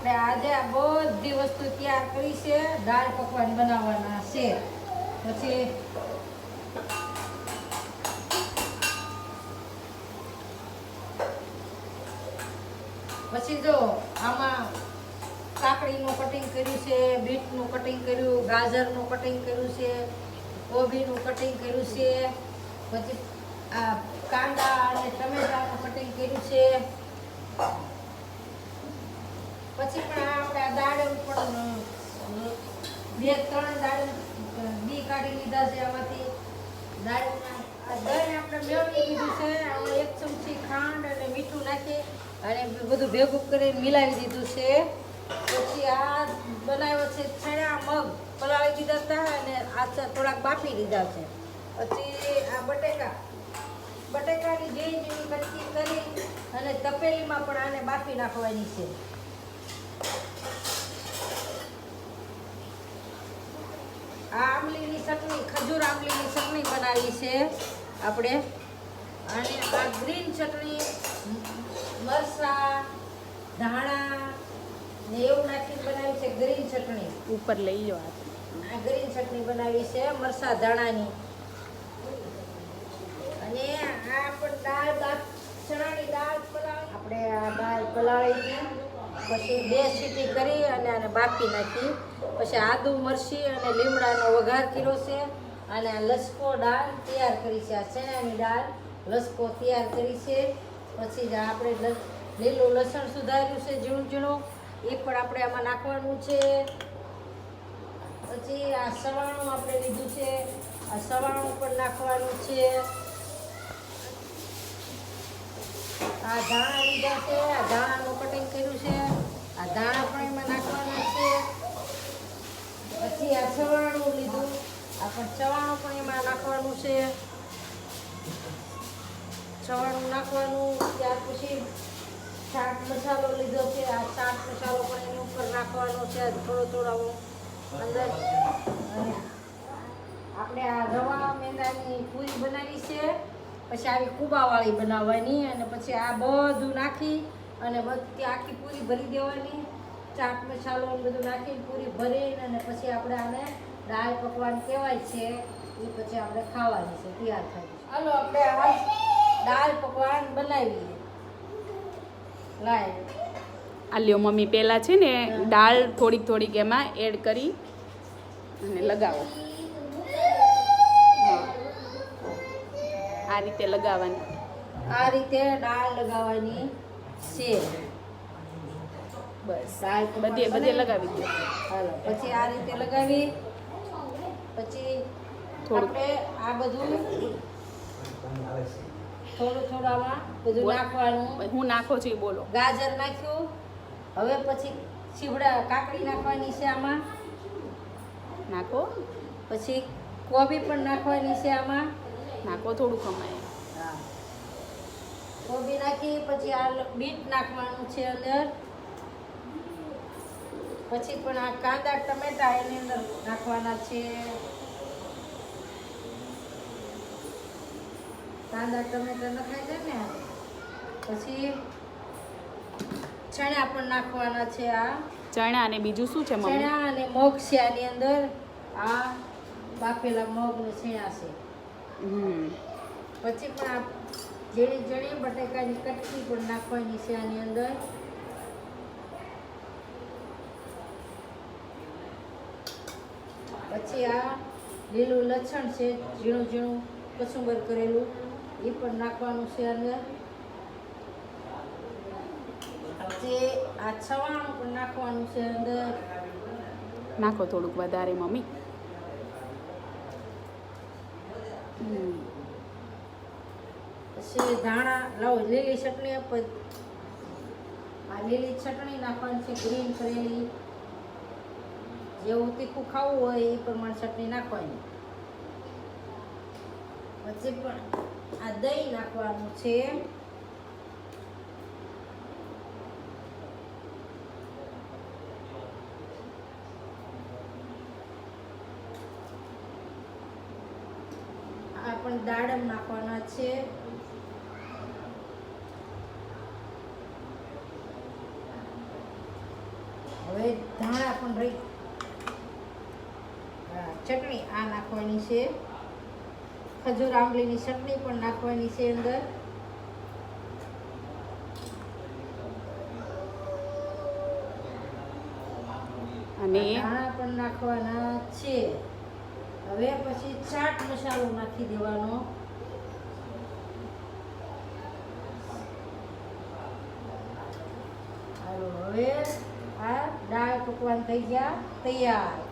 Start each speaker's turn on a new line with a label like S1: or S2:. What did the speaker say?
S1: આપણે આજે આ બધી વસ્તુ તૈયાર કરી છે. દાળ પકવાન બનાવવાના છે. પછી પછી જો આમાં કાકડીનું કટિંગ કર્યું છે, બીટનું કટિંગ કર્યું, ગાજરનું કટિંગ કર્યું છે, કોબીનું કટિંગ કર્યું છે, પછી આ કાંદા અને ટમેટાનું કટિંગ કર્યું છે. પછી પણ આપણે આ દાળ પણ બે, ત્રણ દાળ બી કાઢી લીધા છે આમાંથી. આ દહીં આપણે મેળવી દીધું છે. આમાં એક ચમચી ખાંડ અને મીઠું નાખી અને બધું ભેગું કરી મિલાવી દીધું છે. પછી આ બનાવ્યો છે છણા, મગ. પલાળી દીધા હતા અને આ થોડાક બાફી દીધા છે. પછી આ બટેકા. બટેકાની જે જેવી કટકી કરી અને તપેલીમાં પણ આને બાફી નાખવાની છે. આ આંબલીની ચટણી ખજૂર આંબલીની ચટણી બનાવી છે આપણે. અને આ ગ્રીન ચટણી મરસા ધાણા ને એવું નાખીને બનાવી છે ગ્રીન ચટણી.
S2: ઉપર લઈ લો આ.
S1: આ ગ્રીન ચટણી બનાવી છે મરસા ધાણાની. અને આ પણ દાળ બાફ ચણાની દાળ પલાળી. આપણે આ દાળ પલાળી પછી બે સીટી કરી અને આને બાફી નાખી. પછી આદુ, મરચી અને લીમડાનો વઘાર કર્યો છે. અને લસકો દાળ તૈયાર કરી છે. આ ચણાની દાળ લસકો તૈયાર કરી છે. પછી આપણે લીલું લસણ સુધાર્યું છે ઝીણું ઝીણું. એ પણ આપણે આમાં નાખવાનું છે. પછી આ સવાણું આપણે લીધું છે. આ સવાણું પણ નાખવાનું છે. આ ધાણા લીધા છે. આ ધાણાનું કટિંગ કર્યું છે આ ધાણા પણ એમાં નાખવાના છે પછી આ સવાણું લીધું આ પણ ચવાણું પણ એમાં નાખવાનું છે. ચવાણું નાખવાનું, ત્યાર પછી ચાટ મસાલો લીધો છે. આ ચાટ મસાલો પણ એની ઉપર નાખવાનો છે થોડો થોડો અંદર આપણે આ રવા મેંદાની પૂરી બનાવી છે. પછી આવી કુબાવાળી બનાવવાની અને પછી આ બધું નાખી અને બધી આખી પૂરી ભરી દેવાની. ચાટ મસાલો બધું નાખીને પૂરી ભરીને અને પછી આપણે આને દાળ પકવાન કહેવાય છે. એ પછી આપણે ખાવાની છે તૈયાર થાય હાલો આપણે આ દાળ પકવાન બનાવીએ. લાય.
S2: આ લ્યો મમ્મી પહેલાં છે ને દાળ થોડીક થોડીક એમાં એડ કરી અને લગાવો. હા. આ રીતે લગાવવાની.
S1: આ રીતે દાળ લગાવવાની છે.
S2: બસ.
S1: દાળ
S2: બધે બધે લગાવી દો.
S1: હાલો પછી આ રીતે લગાવી. પછી. આપણે આ બધું થોડું થોડામાં આમાં બધું નાખવાનું.
S2: હું નાખો છું એ બોલો.
S1: ગાજર નાખ્યું. હવે પછી સીવડા કાકડી નાખવાની છે આમાં.
S2: નાખો.
S1: પછી કોબી પણ નાખવાની છે આમાં.
S2: નાખો થોડું કમાય
S1: કોબી નાખી પછી આ બીટ નાખવાનું છે અંદર. પછી પણ આ કાંદા ટમેટા એની અંદર નાખવાના છે. કાંદા ટમેટા નખાઈ છે ને પછી ચણા પણ નાખવાના છે આ.
S2: ચણા અને બીજું શું છે
S1: ચણા અને મગ છે આની અંદર. આ બાફેલા મગનું ચણા છે. પછી પણ આ ઝીણી જણી બટેકાની કટકી પણ નાખવાની છે આની અંદર. પછી આ લીલું લસણ છે ઝીણું ઝીણું કસુંબર કરેલું. એ પણ નાખવાનું છે અંદર. જે આ છવાણું પણ નાખવાનું છે અંદર.
S2: નાખો થોડુંક વધારે મમ્મી.
S1: પછી ધાણા લાવો લીલી ચટણી આ લીલી ચટણી નાખવાની છે ગ્રીન કરેલી જેવું તીખું ખાવું હોય એ પ્રમાણે ચટણી નાખવાની. પછી પણ આ દહીં નાખવાનું છે. આ પણ દાડમ નાખવાના છે. હવે ધાણા પણ રહી ચટણી આ નાખવાની છે. ખજૂર આંબલીની ચટણી પણ નાખવાની છે અંદર.
S2: અને
S1: ધાણા પણ નાખવાના છે. હવે પછી ચાટ મસાલો નાખી દેવાનો. હાલો હવે આ દાળ પકવાન થઈ ગયા તૈયાર.